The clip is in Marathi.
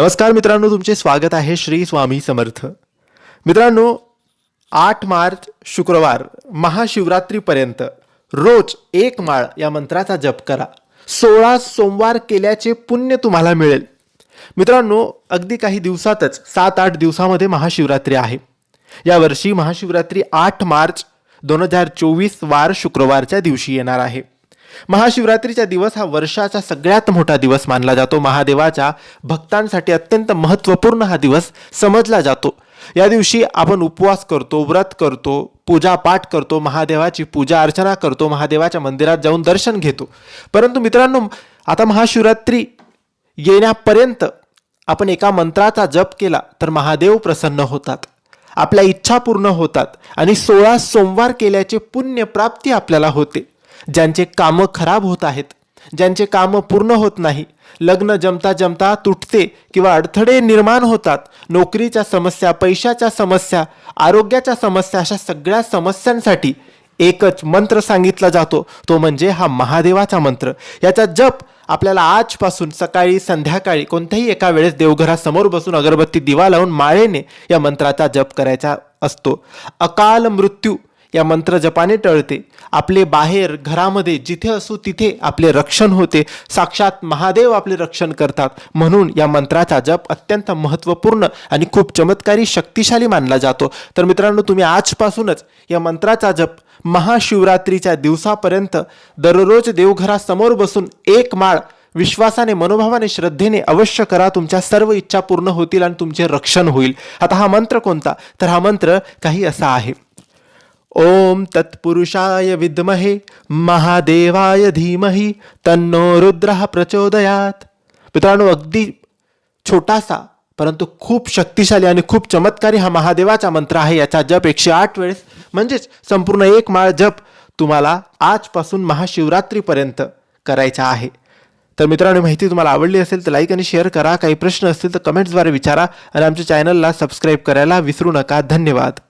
नमस्कार मित्रांनो तुमचे स्वागत आहे श्री स्वामी समर्थ. मित्रांनो आठ मार्च शुक्रवार महाशिवरात्रीपर्यंत रोज एक माळ या मंत्राचा जप करा. सोळा सोमवार केल्याचे पुण्य तुम्हाला मिळेल. मित्रांनो अगदी काही दिवसातच सात आठ दिवसामध्ये महाशिवरात्री आहे. यावर्षी महाशिवरात्री आठ मार्च दोन हजार चोवीस वार शुक्रवारच्या दिवशी येणार आहे. महाशिवरात्रीचा दिवस हा वर्षाचा सगळ्यात मोठा दिवस मानला जातो. महादेवाच्या भक्तांसाठी अत्यंत महत्त्वपूर्ण हा दिवस समजला जातो. या दिवशी आपण उपवास करतो व्रत करतो पूजा पाठ करतो महादेवाची पूजा अर्चना करतो महादेवाच्या मंदिरात जाऊन दर्शन घेतो. परंतु मित्रांनो आता महाशिवरात्री येण्यापर्यंत आपण एका मंत्राचा जप केला तर महादेव प्रसन्न होतात. आपल्या इच्छा पूर्ण होतात आणि सोळा सोमवार केल्याचे पुण्य प्राप्ती आपल्याला होते. ज्यांचे कामं खराब होत आहेत ज्यांचे कामं पूर्ण होत नाही लग्न जमता जमता तुटते किंवा अडथळे निर्माण होतात नोकरीच्या समस्या पैशाच्या समस्या आरोग्याच्या समस्या अशा सगळ्या समस्यांसाठी एकच मंत्र सांगितला जातो. तो म्हणजे हा महादेवाचा मंत्र. याचा जप आपल्याला आजपासून सकाळी संध्याकाळी कोणत्याही एका वेळेस देवघरासमोर बसून अगरबत्ती दिवा लावून माळेने या मंत्राचा जप करायचा असतो. अकाल मृत्यू या मंत्र जपाने टळते. आपले बाहेर घरामध्ये जिथे असू तिथे आपले रक्षण होते. साक्षात महादेव आपले रक्षण करतात. म्हणून या मंत्राचा जप अत्यंत महत्त्वपूर्ण आणि खूप चमत्कारी शक्तिशाली मानला जातो. तर मित्रांनो तुम्ही आजपासूनच या मंत्राचा जप महाशिवरात्रीच्या दिवसापर्यंत दररोज देवघरासमोर बसून एक माळ विश्वासाने मनोभावाने श्रद्धेने अवश्य करा. तुमच्या सर्व इच्छा पूर्ण होतील आणि तुमचे रक्षण होईल. आता हा मंत्र कोणता? तर हा मंत्र काही असा आहे. ओम तत्पुरुषाय विद्महे महादेवाय धीमहि तन्नो रुद्र प्रचोदयात. मित्रांनो अगदी छोटासा परंतु खूप शक्तिशाली आणि खूप चमत्कारी हा महादेवाचा मंत्र आहे याचा जप एकशे आठ वेळेस म्हणजेच संपूर्ण एक माळ जप तुम्हाला आजपासून महाशिवरात्रीपर्यंत करायचा आहे. तर मित्रांनो माहिती तुम्हाला आवडली असेल तर लाईक आणि शेअर करा. काही प्रश्न असतील तर कमेंट्सद्वारे विचारा आणि आमच्या चॅनलला सबस्क्राईब करायला विसरू नका. धन्यवाद.